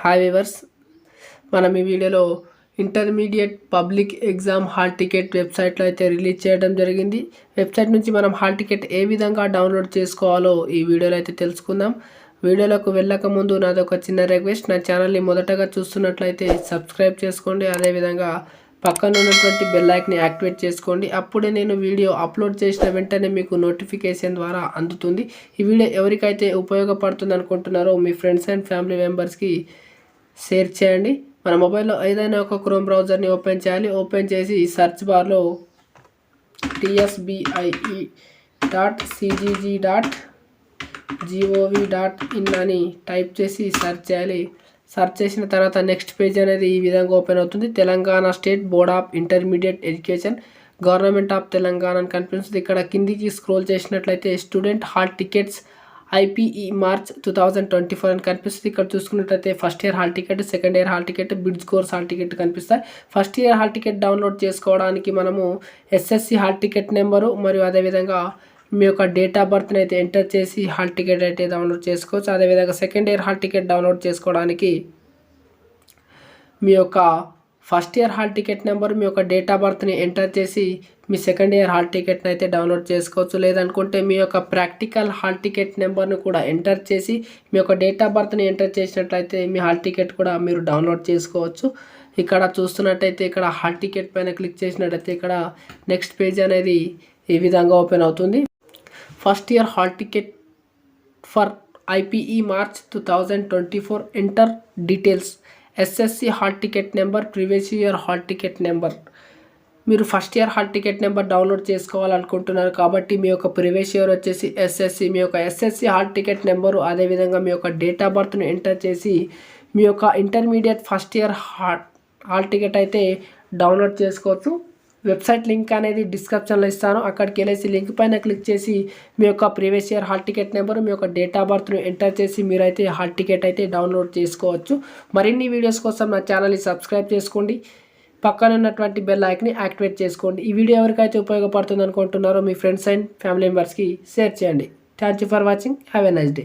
Hi viewers మనం ఈ వీడియోలో intermediate public exam hall ticket వెబ్సైట్లో అయితే రిలీజ్ చేయడం జరిగింది. వెబ్సైట్ నుంచి మనం హాల్ టికెట్ ఏ విధంగా డౌన్లోడ్ చేసుకోవాలో ఈ వీడియోలో అయితే తెలుసుకుందాం. వీడియోలోకి వెళ్ళక ముందు నాది ఒక చిన్న రిక్వెస్ట్ నా ఛానల్ని మొదటగా చూస్తున్నట్లయితే సబ్స్క్రైబ్ చేసుకోండి. అదేవిధంగా పక్కన ఉన్నటువంటి బెల్ ఐక్ని యాక్టివేట్ చేసుకోండి. అప్పుడే నేను వీడియో అప్లోడ్ చేసిన వెంటనే మీకు నోటిఫికేషన్ ద్వారా అందుతుంది. ఈ వీడియో ఎవరికైతే ఉపయోగపడుతుంది అనుకుంటున్నారో మీ ఫ్రెండ్స్ అండ్ ఫ్యామిలీ మెంబర్స్కి షేర్ చేయండి. మన మొబైల్లో ఏదైనా ఒక క్రోమ్ బ్రౌజర్ని ఓపెన్ చేయాలి. ఓపెన్ చేసి సర్చ్ బార్లో TSBIE dot CGG dot GOV dot in అని టైప్ చేసి సెర్చ్ చేయాలి. సెర్చ్ చేసిన తర్వాత నెక్స్ట్ పేజ్ అనేది ఈ విధంగా ఓపెన్ అవుతుంది. Telangana state board of intermediate education. Government of Telangana అని కనిపిస్తుంది. ఇక్కడ కిందికి స్క్రోల్ చేసినట్లయితే student hall tickets IPE March two thousand twenty four అని కనిపిస్తుంది. ఇక్కడ చూసుకున్నట్లయితే first year hall ticket second year hall ticket bridge course hall ticket కనిపిస్తాయి. First year hall ticket download చేసుకోవడానికి మనము ఎస్ఎస్సి హాల్ టికెట్ నెంబరు మరియు అదేవిధంగా మీ యొక్క డేట్ ఆఫ్ బర్త్ని అయితే ఎంటర్ చేసి హాల్ టికెట్ అయితే డౌన్లోడ్ చేసుకోవచ్చు. అదేవిధంగా second year hall ticket download చేసుకోవడానికి మీ యొక్క first year hall ticket number మీ యొక్క డేట్ ఆఫ్ బర్త్ని ఎంటర్ చేసి మీ సెకండ్ ఇయర్ హాల్ టికెట్ని అయితే డౌన్లోడ్ చేసుకోవచ్చు. లేదనుకుంటే మీ యొక్క ప్రాక్టికల్ హాల్ టికెట్ నెంబర్ను కూడా ఎంటర్ చేసి మీ యొక్క డేట్ ఆఫ్ బర్త్ని ఎంటర్ చేసినట్లయితే మీ హాల్ టికెట్ కూడా మీరు డౌన్లోడ్ చేసుకోవచ్చు. ఇక్కడ చూస్తున్నట్టయితే ఇక్కడ హాల్ టికెట్ పైన క్లిక్ చేసినట్టయితే ఇక్కడ నెక్స్ట్ పేజ్ అనేది ఈ విధంగా ఓపెన్ అవుతుంది. First year hall ticket for IPE March two thousand twenty four. Enter details. SSC hall ticket number previous year hall ticket number. మీరు first year hall ticket number download చేసుకోవాలనుకుంటున్నారు కాబట్టి మీ యొక్క previous year వచ్చేసి SSC మీ యొక్క SSC hall ticket number అదేవిధంగా మీ యొక్క date of బర్త్ను enter చేసి మీ యొక్క intermediate first year hall hall ticket అయితే డౌన్లోడ్ చేసుకోవచ్చు. వెబ్సైట్ లింక్ అనేది డిస్క్రిప్షన్లో ఇస్తాను. అక్కడికి వెళ్ళేసి లింక్ పైన క్లిక్ చేసి మీ యొక్క previous year hall ticket number మీ యొక్క డేట్ ఆఫ్ బర్త్ను ఎంటర్ చేసి మీరైతే హాల్ టికెట్ అయితే డౌన్లోడ్ చేసుకోవచ్చు. మరిన్ని వీడియోస్ కోసం నా ఛానల్ని సబ్స్క్రైబ్ చేసుకోండి. పక్కన ఉన్నటువంటి బెల్ ఐక్ని యాక్టివేట్ చేసుకోండి. ఈ వీడియో ఎవరికైతే ఉపయోగపడుతుంది అనుకుంటున్నారో మీ ఫ్రెండ్స్ అండ్ ఫ్యామిలీ మెంబర్స్కి షేర్ చేయండి. Thank you for watching. Have a nice day.